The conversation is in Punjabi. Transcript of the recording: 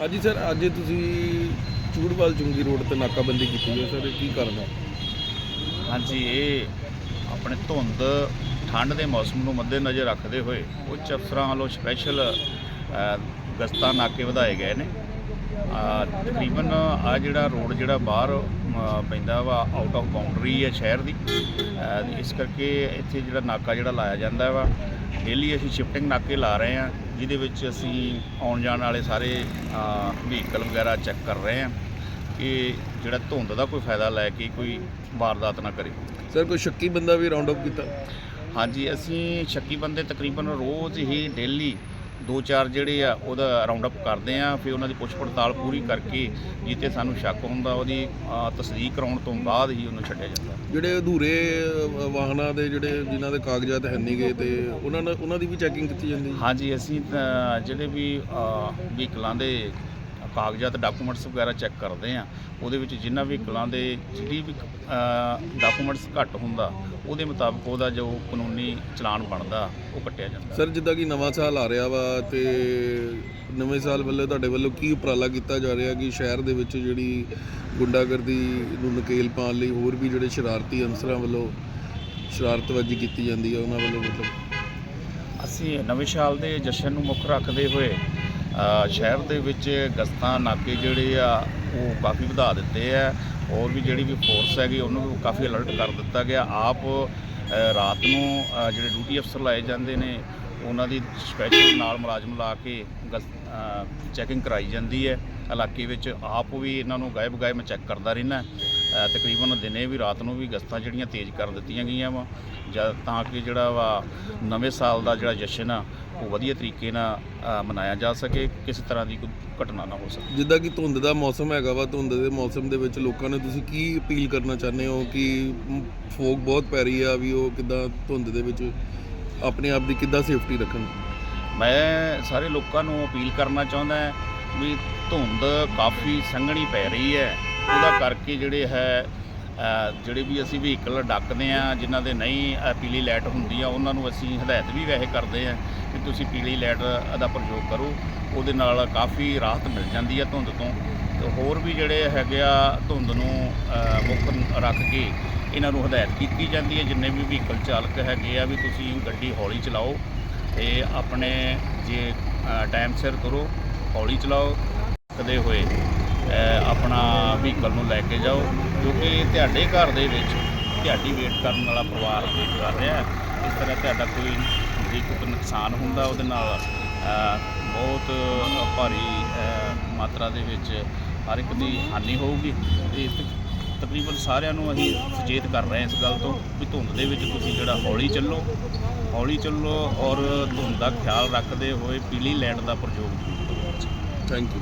ਹਾਂਜੀ ਸਰ, ਅੱਜ ਤੁਸੀਂ ਚੂੜਵਾਲ ਚੁੰਗੀ ਰੋਡ ਤੇ ਨਾਕਾਬੰਦੀ ਕੀਤੀ ਹੈ ਸਰ, ਇਹ ਕੀ ਕਾਰਨ ਹੈ? ਹਾਂਜੀ, ਇਹ ਆਪਣੇ ਧੁੰਦ, ਠੰਡ ਦੇ ਮੌਸਮ ਨੂੰ ਮੱਦੇਨਜ਼ਰ ਰੱਖਦੇ ਹੋਏ ਉੱਚ ਅਫਸਰਾਂ ਵੱਲੋਂ ਸਪੈਸ਼ਲ ਗਸਤਾਂ ਨਾਕੇ ਵਧਾਏ ਗਏ ਨੇ। ਤਕਰੀਬਨ ਆ ਜਿਹੜਾ ਰੋਡ ਜਿਹੜਾ ਬਾਹਰ ਪੈਂਦਾ ਵਾ ਆਊਟ ਆਫ ਬਾਉਂਡਰੀ ਹੈ ਸ਼ਹਿਰ ਦੀ। ਇਸ ਕਰਕੇ ਇੱਥੇ ਜਿਹੜਾ ਨਾਕਾ ਜਿਹੜਾ ਲਾਇਆ ਜਾਂਦਾ ਵਾ ਡੇਲੀ ਅਸੀਂ ਸ਼ਿਫਟਿੰਗ ਨਾਕੇ ਲਾ ਰਹੇ ਹਾਂ। ਜਿਹਦੇ ਵਿੱਚ ਅਸੀਂ ਆਉਣ ਜਾਣ ਵਾਲੇ ਸਾਰੇ ਵਹੀਕਲ ਵਗੈਰਾ ਚੈੱਕ ਕਰ ਰਹੇ ਹਾਂ ਕਿ ਜਿਹੜਾ ਧੁੰਦ ਦਾ ਕੋਈ ਫਾਇਦਾ ਲੈ ਕੇ ਕੋਈ ਵਾਰਦਾਤ ਨਾ ਕਰੇ। ਸਰ ਕੋਈ ਸ਼ੱਕੀ ਬੰਦਾ ਵੀ ਰਾਉਂਡ ਅਪ ਕੀਤਾ? ਹਾਂਜੀ ਅਸੀਂ ਸ਼ੱਕੀ ਬੰਦੇ ਤਕਰੀਬਨ ਰੋਜ਼ ਹੀ ਡੇਲੀ ਦੋ ਚਾਰ ਜਿਹੜੇ ਆ ਉਹਦਾ ਰਾਉਂਡ ਅਪ ਕਰਦੇ ਆ ਫਿਰ ਉਹਨਾਂ ਦੀ ਪੁੱਛ ਪੜਤਾਲ ਪੂਰੀ ਕਰਕੇ ਜਿੱਤੇ ਸਾਨੂੰ ਸ਼ੱਕ ਹੁੰਦਾ ਉਹਦੀ ਤਸਦੀਕ ਕਰਾਉਣ ਤੋਂ ਬਾਅਦ ਹੀ ਉਹਨੂੰ ਛੱਡਿਆ ਜਾਂਦਾ। ਜਿਹੜੇ ਅਧੂਰੇ ਵਾਹਨਾਂ ਦੇ ਜਿਹੜੇ ਜਿਨ੍ਹਾਂ ਦੇ ਕਾਗਜ਼ਾਤ ਹੈ ਨਹੀਂ ਗਏ ਤੇ ਉਹਨਾਂ ਨਾਲ ਉਹਨਾਂ ਦੀ ਵੀ ਚੈਕਿੰਗ ਕੀਤੀ ਜਾਂਦੀ? ਹਾਂਜੀ ਅਸੀਂ ਜਿਹੜੇ ਵੀ ਵਹੀਕਲਾਂ ਦੇ ਕਾਗਜ਼ਾਤ ਡਾਕੂਮੈਂਟਸ ਵਗੈਰਾ ਚੈੱਕ ਕਰਦੇ ਆ ਉਹਦੇ ਵਿੱਚ ਜਿਨ੍ਹਾਂ ਵਹੀਕਲਾਂ ਦੇ ਜਿਹੜੀ ਵੀ ਡਾਕੂਮੈਂਟਸ ਘੱਟ ਹੁੰਦਾ ਉਹਦੇ ਮੁਤਾਬਕ ਉਹਦਾ ਜੋ ਕਾਨੂੰਨੀ ਚਲਾਨ ਬਣਦਾ ਉਹ ਕੱਟਿਆ ਜਾਂਦਾ। ਸਰ ਜਿੱਦਾਂ ਕਿ ਨਵਾਂ ਸਾਲ ਆ ਰਿਹਾ ਵਾ ਤੇ ਨਵੇਂ ਸਾਲ ਵੱਲੋਂ ਤੁਹਾਡੇ ਵੱਲੋਂ ਕੀ ਉਪਰਾਲਾ ਕੀਤਾ ਜਾ ਰਿਹਾ ਕਿ ਸ਼ਹਿਰ ਦੇ ਵਿੱਚ ਜਿਹੜੀ ਗੁੰਡਾਗਰਦੀ ਨੂੰ ਨਕੇਲ ਪਾਉਣ ਲਈ ਹੋਰ ਵੀ ਜਿਹੜੇ ਸ਼ਰਾਰਤੀ ਅਨਸਰਾਂ ਵੱਲੋਂ ਸ਼ਰਾਰਤਬਾਜ਼ੀ ਕੀਤੀ ਜਾਂਦੀ ਹੈ ਉਹਨਾਂ ਵੱਲੋਂ ਮਤਲਬ? ਅਸੀਂ ਨਵੇਂ ਸਾਲ ਦੇ ਜਸ਼ਨ ਨੂੰ ਮੁੱਖ ਰੱਖਦੇ ਹੋਏ ਸ਼ਹਿਰ ਦੇ ਵਿੱਚ ਗਸਤਾਂ, ਨਾਕੇ ਜਿਹੜੇ ਆ, ਉਹ ਕਾਫੀ ਵਧਾ ਦਿੱਤੇ ਆ। ਹੋਰ ਵੀ ਜਿਹੜੀ ਵੀ ਫੋਰਸ ਹੈਗੀ, ਉਹਨੂੰ ਕਾਫੀ ਅਲਰਟ ਕਰ ਦਿੱਤਾ ਗਿਆ। ਆਪ ਰਾਤ ਨੂੰ ਜਿਹੜੇ ਡਿਊਟੀ ਅਫਸਰ ਲਾਏ ਜਾਂਦੇ ਨੇ, ਉਹਨਾਂ ਦੀ ਸਪੈਸ਼ਲ ਨਾਲ ਮੁਲਾਜ਼ਮ ਲਾ ਕੇ ਚੈਕਿੰਗ ਕਰਾਈ ਜਾਂਦੀ ਹੈ। ਇਲਾਕੇ ਵਿੱਚ ਆਪ ਵੀ ਇਹਨਾਂ ਨੂੰ ਗਾਇਬ ਗਾਇਬ ਮੈਂ ਚੈੱਕ ਕਰਦਾ ਰਹਿਣਾ ਤਕਰੀਬਨ ਦਿਨੇ ਵੀ ਰਾਤ ਨੂੰ ਵੀ ਗਸਤਾਂ ਜਿਹੜੀਆਂ ਤੇਜ਼ ਕਰ ਦਿੱਤੀਆਂ ਗਈਆਂ ਵਾ। ਜਦ ਤਾਂ ਕਿ ਜਿਹੜਾ ਵਾ ਨਵੇਂ ਸਾਲ ਦਾ ਜਿਹੜਾ ਜਸ਼ਨ ਆ ਉਹ ਵਧੀਆ ਤਰੀਕੇ ਨਾਲ ਮਨਾਇਆ ਜਾ ਸਕੇ ਕਿਸੇ ਤਰ੍ਹਾਂ ਦੀ ਕੋਈ ਘਟਨਾ ਨਾ ਹੋ ਸਕੇ। ਜਿੱਦਾਂ ਕਿ ਧੁੰਦ ਦਾ ਮੌਸਮ ਹੈਗਾ ਵਾ ਧੁੰਦ ਦੇ ਮੌਸਮ ਦੇ ਵਿੱਚ ਲੋਕਾਂ ਨੂੰ ਤੁਸੀਂ ਕੀ ਅਪੀਲ ਕਰਨਾ ਚਾਹੁੰਦੇ ਹੋ ਕਿ ਫੋਗ ਬਹੁਤ ਪੈ ਰਹੀ ਆ ਵੀ ਉਹ ਕਿਦਾਂ ਧੁੰਦ ਦੇ ਵਿੱਚ ਆਪਣੇ ਆਪ ਦੀ ਕਿੱਦਾਂ ਸੇਫਟੀ ਰੱਖਣ? ਮੈਂ ਸਾਰੇ ਲੋਕਾਂ ਨੂੰ ਅਪੀਲ ਕਰਨਾ ਚਾਹੁੰਦਾ ਵੀ ਧੁੰਦ ਕਾਫੀ ਸੰਘਣੀ ਪੈ ਰਹੀ ਹੈ। ਉਹਦਾ ਕਰਕੇ ਜਿਹੜੇ ਹੈ ਜਿਹੜੇ ਵੀ ਅਸੀਂ ਵਹੀਕਲ ਡੱਕਦੇ ਆ ਜਿਨ੍ਹਾਂ ਦੇ ਨਹੀਂ ਪੀਲੀ ਲਾਈਟ ਹੁੰਦੀ ਆ, ਉਹਨਾਂ ਨੂੰ ਅਸੀਂ ਹਦਾਇਤ ਵੀ ਵੈਸੇ ਕਰਦੇ ਆ ਕਿ ਤੁਸੀਂ ਪੀਲੀ ਲਾਈਟ ਦਾ ਪ੍ਰਯੋਗ ਕਰੋ। ਉਹਦੇ ਨਾਲ ਕਾਫੀ ਰਾਹਤ ਮਿਲ ਜਾਂਦੀ ਆ ਧੁੰਦ ਤੋਂ। ਤੇ ਹੋਰ ਵੀ ਜਿਹੜੇ ਹੈਗੇ ਆ ਧੁੰਦ ਨੂੰ ਮੁੱਖ ਰੱਖ ਕੇ ਇਹਨਾਂ ਨੂੰ ਹਦਾਇਤ ਕੀਤੀ ਜਾਂਦੀ ਹੈ, ਜਿੰਨੇ ਵੀ ਵਹੀਕਲ ਚਾਲਕ ਹੈਗੇ ਆ ਵੀ ਤੁਸੀਂ ਗੱਡੀ ਹੌਲੀ ਚਲਾਓ ਤੇ ਆਪਣੇ ਜੇ ਟਾਈਮ ਸਿਰ ਕਰੋ ਹੌਲੀ ਚਲਾਓ, ਕਦੇ ਹੋਏ ਆਪਣਾ ਵਹੀਕਲ ਨੂੰ ਲੈ ਕੇ ਜਾਓ, ਕਿਉਂਕਿ ਤੁਹਾਡੇ ਘਰ ਦੇ ਵਿੱਚ ਤੁਹਾਡੀ ਵੇਟ ਕਰਨ ਵਾਲਾ ਪਰਿਵਾਰ ਵੇਟ ਕਰ ਰਿਹਾ ਹੈ। ਇਸ ਤਰ੍ਹਾਂ ਤੁਹਾਡਾ ਕੋਈ ਜੇ ਕੋਈ ਨੁਕਸਾਨ ਹੁੰਦਾ ਉਹਦੇ ਨਾਲ ਬਹੁਤ ਭਾਰੀ ਮਾਤਰਾ ਦੇ ਵਿੱਚ ਹਰ ਇੱਕ ਦੀ ਹਾਨੀ ਹੋਊਗੀ। ਤੇ, ਤਕਰੀਬਨ ਸਾਰਿਆਂ ਨੂੰ ਅਸੀਂ ਸੁਚੇਤ ਕਰ ਰਹੇ ਹਾਂ ਇਸ ਗੱਲ ਤੋਂ ਵੀ ਧੁੰਦ ਦੇ ਵਿੱਚ ਤੁਸੀਂ ਜਿਹੜਾ ਹੌਲੀ ਚੱਲੋ ਹੌਲੀ ਚੱਲੋ ਔਰ ਧੁੰਦ ਦਾ ਖਿਆਲ ਰੱਖਦੇ ਹੋਏ ਪੀਲੀ ਲਾਈਟ ਦਾ ਪ੍ਰਯੋਗ ਜ਼ਰੂਰ ਕਰੋ। Thank you